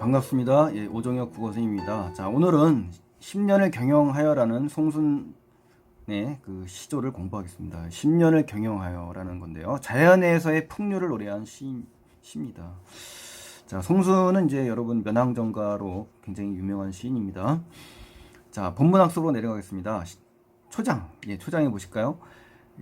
반갑습니다. 예, 오정혁 국어선생님입니다. 자, 오늘은 10년을 경영하여라는 송순의 그 시조를 공부하겠습니다. 10년을 경영하여라는 건데요. 자연에서의 풍류를 노래한 시, 시입니다. 자, 송순은 이제 여러분 면항정가로 굉장히 유명한 시인입니다. 자, 본문 학습으로 내려가겠습니다. 시- 초장, 예, 초장해 보실까요?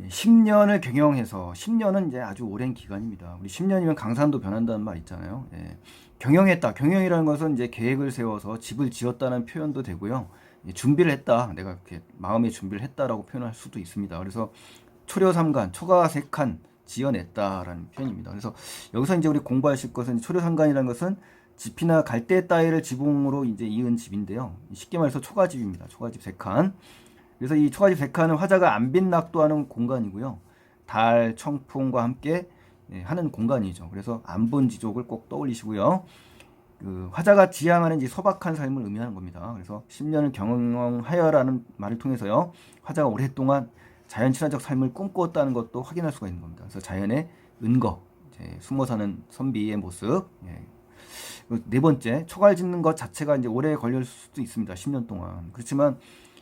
10년을 경영해서 10년은 이제 아주 오랜 기간입니다. 우리 10년이면 강산도 변한다는 말 있잖아요. 예. 경영했다. 경영이라는 것은 이제 계획을 세워서 집을 지었다는 표현도 되고요. 예, 준비를 했다. 내가 이렇게 마음의 준비를 했다라고 표현할 수도 있습니다. 그래서 초려삼간, 초가색한 지어냈다라는 표현입니다. 그래서 여기서 이제 우리 공부하실 것은 초려삼간이라는 것은 집이나 갈대 따위를 지붕으로 이제 이은 집인데요. 쉽게 말해서 초가집입니다. 초가집 세 칸. 그래서 이 초가집 세 칸은 화자가 안빈 낙도하는 공간이고요. 달, 청풍과 함께 예, 하는 공간이죠. 그래서 안본 지족을 꼭 떠올리시고요. 그 화자가 지향하는 이 소박한 삶을 의미하는 겁니다. 그래서 10년을 경영하여라는 말을 통해서요. 화자가 오랫동안 자연 친화적 삶을 꿈꾸었다는 것도 확인할 수가 있는 겁니다. 그래서 자연의 은거, 숨어 사는 선비의 모습. 예. 그리고 네 번째, 초갈 짓는 것 자체가 이제 오래 걸릴 수도 있습니다. 10년 동안. 그렇지만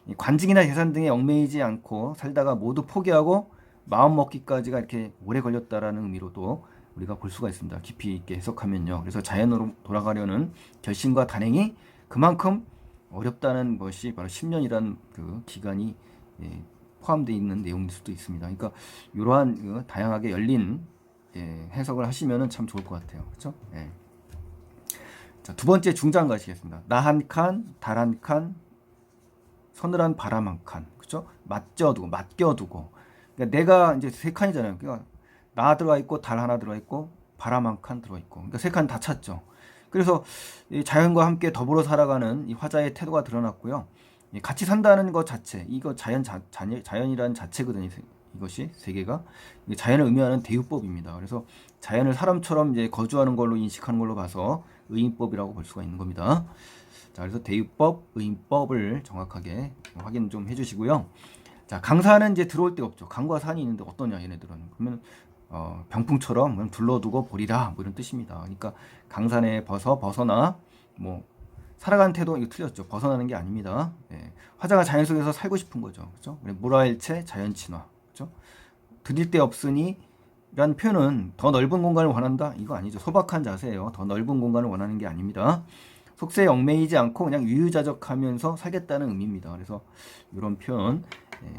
이 관직이나 재산 등에 얽매이지 않고 살다가 모두 포기하고 마음 먹기까지가 이렇게 오래 걸렸다라는 의미로도 우리가 볼 수가 있습니다. 깊이 있게 해석하면요. 그래서 자연으로 돌아가려는 결심과 단행이 그만큼 어렵다는 것이 바로 10년이라는 그 기간이 예, 포함되어 있는 내용일 수도 있습니다. 그러니까 이러한 그 다양하게 열린 예, 해석을 하시면 참 좋을 것 같아요. 그렇죠? 예. 자, 두 번째 중장 가시겠습니다. 나 한 칸, 달 한 칸, 서늘한 바람 한 칸, 그죠? 맞져두고, 맡겨두고. 그러니까 내가 이제 세 칸이잖아요. 그러니까 나 들어가 있고, 달 하나 들어가 있고, 바람 한 칸 들어가 있고. 그러니까 세 칸 다 찼죠. 그래서 이 자연과 함께 더불어 살아가는 이 화자의 태도가 드러났고요. 이 같이 산다는 것 자체, 이거 자연 자, 자연, 자연이라는 자체거든요. 세- 이것이 세계가 자연을 의미하는 대유법입니다. 그래서 자연을 사람처럼 이제 거주하는 걸로 인식하는 걸로 봐서 의인법이라고 볼 수가 있는 겁니다. 자, 그래서 대유법, 의인법을 정확하게 확인 좀 해주시고요. 자, 강산은 이제 들어올 데가 없죠. 강과 산이 있는데 어떠냐, 얘네들은. 그러면, 어, 병풍처럼 둘러두고 보리라, 뭐 이런 뜻입니다. 그러니까 강산에 벗어, 벗어나, 뭐, 살아가는 태도, 이거 틀렸죠. 벗어나는 게 아닙니다. 예. 화자가 자연 속에서 살고 싶은 거죠. 그죠? 물화일체, 자연 친화. 그죠? 드릴 데 없으니, 라는 표현은 더 넓은 공간을 원한다? 이거 아니죠. 소박한 자세예요. 더 넓은 공간을 원하는 게 아닙니다. 속세에 얽매이지 않고 그냥 유유자적하면서 살겠다는 의미입니다. 그래서 이런 표현 예,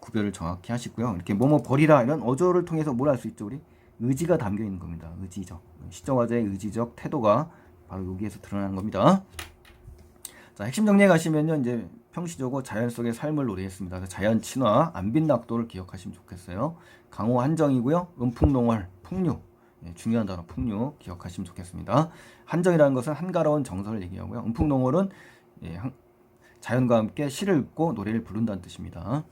구별을 정확히 하시고요. 이렇게 뭐뭐 버리라 이런 어조를 통해서 뭘할수 있죠, 우리 의지가 담겨 있는 겁니다. 의지적 시정화자의 의지적 태도가 바로 여기에서 드러나는 겁니다. 자, 핵심 정리해 가시면요, 이제 평시적으로 자연 속의 삶을 노래했습니다. 그래서 자연 친화, 안빈낙도를 기억하시면 좋겠어요. 강호 한정이고요, 음풍농월, 풍류. 예, 중요한 단어 풍류 기억하시면 좋겠습니다. 한정이라는 것은 한가로운 정서를 얘기하고요. 음풍농월은 예, 한- 자연과 함께 시를 읽고 노래를 부른다는 뜻입니다.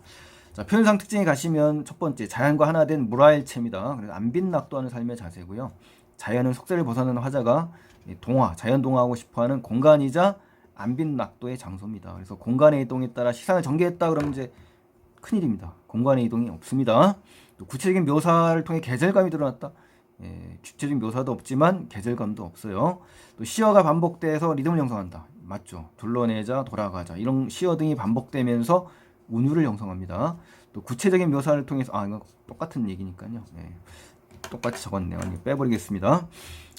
자, 표현상 특징에 가시면 첫 번째 자연과 하나 된 무라일체입니다. 그래서 안빈낙도 하는 삶의 자세고요. 자연은 속세를 벗어나는 화자가 이 동화, 자연 동화하고 싶어하는 공간이자 안빈낙도의 장소입니다. 그래서 공간의 이동에 따라 시상을 전개했다 그러면 이제 큰일입니다. 공간의 이동이 없습니다. 또 구체적인 묘사를 통해 계절감이 드러났다. 예, 구체적인 묘사도 없지만 계절감도 없어요. 또 시어가 반복돼서 리듬을 형성한다. 맞죠? 둘러내자, 돌아가자 이런 시어 등이 반복되면서 운율을 형성합니다. 또 구체적인 묘사를 통해서 아 이거 똑같은 얘기니까요. 예, 똑같이 적었네요. 빼버리겠습니다.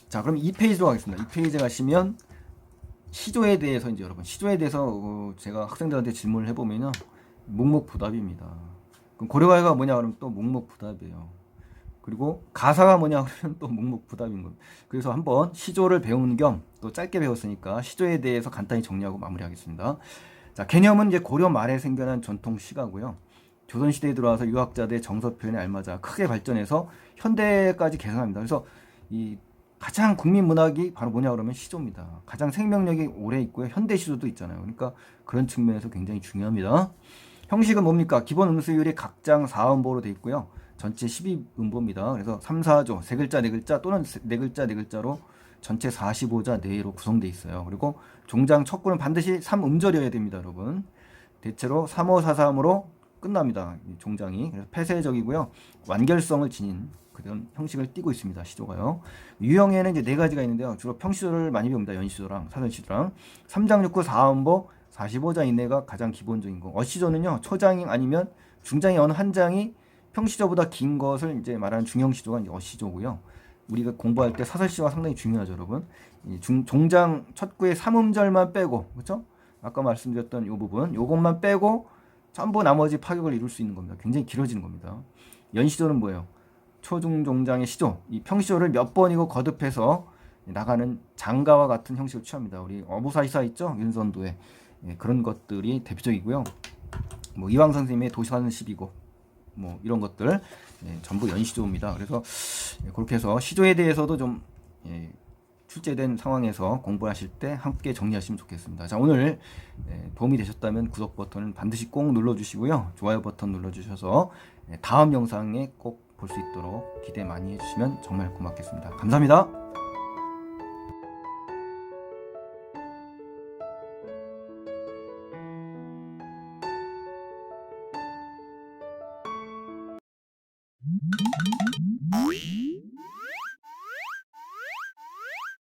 자, 그럼 2페이지로 가겠습니다. 2페이지 가시면 시조에 대해서 이제 여러분 시조에 대해서 어, 제가 학생들한테 질문을 해보면요 묵묵부답입니다. 그럼 고려가가 뭐냐 그러면 또 묵묵부답이에요. 그리고 가사가 뭐냐 그러면 또 묵묵부답인 겁니다. 그래서 한번 시조를 배운 겸 또 짧게 배웠으니까 시조에 대해서 간단히 정리하고 마무리하겠습니다. 자 개념은 이제 고려 말에 생겨난 전통 시가고요. 조선 시대에 들어와서 유학자들의 정서 표현에 알맞아 크게 발전해서 현대까지 개선합니다. 그래서 이 가장 국민 문학이 바로 뭐냐 그러면 시조입니다. 가장 생명력이 오래 있고요. 현대 시조도 있잖아요. 그러니까 그런 측면에서 굉장히 중요합니다. 형식은 뭡니까? 기본 음수율이 각장 4음보로 돼 있고요. 전체 12음보입니다. 그래서 3, 4조, 세 글자, 네 글자 또는 네 글자, 네 글자로 전체 45자 내로 구성돼 있어요. 그리고 종장 첫 구는 반드시 3음절이어야 됩니다, 여러분. 대체로 3, 5, 4, 3으로 끝납니다. 이 종장이. 그래서 폐쇄적이고요. 완결성을 지닌 그런 형식을 띠고 있습니다. 시조가요. 유형에는 이제 네 가지가 있는데요. 주로 평시조를 많이 배웁니다. 연시조랑 사전시조랑 3장 6구 4음보 45자 이내가 가장 기본적인 거. 어시조는요. 초장이 아니면 중장의 어느 한 장이 평시조보다 긴 것을 이제 말하는 중형시조가 이제 어시조고요. 우리가 공부할 때 사설시조가 상당히 중요하죠, 여러분. 이 중, 종장 첫 구의 삼음절만 빼고, 그렇죠? 아까 말씀드렸던 이 부분, 요것만 빼고 전부 나머지 파격을 이룰 수 있는 겁니다. 굉장히 길어지는 겁니다. 연시조는 뭐예요? 초중 종장의 시조, 이 평시조를 몇 번이고 거듭해서 나가는 장가와 같은 형식을 취합니다. 우리 어부사이사 있죠? 윤선도에 예, 그런 것들이 대표적이고요. 뭐 이왕 선생님의 12고 뭐 이런 것들 예, 전부 연시조입니다. 그래서 예, 그렇게 해서 시조에 대해서도 좀 예, 출제된 상황에서 공부하실 때 함께 정리하시면 좋겠습니다. 자 오늘 예, 도움이 되셨다면 구독 버튼을 반드시 꼭 눌러주시고요. 좋아요 버튼 눌러주셔서 예, 다음 영상에 꼭 볼 수 있도록 기대 많이 해주시면 정말 고맙겠습니다. 감사합니다.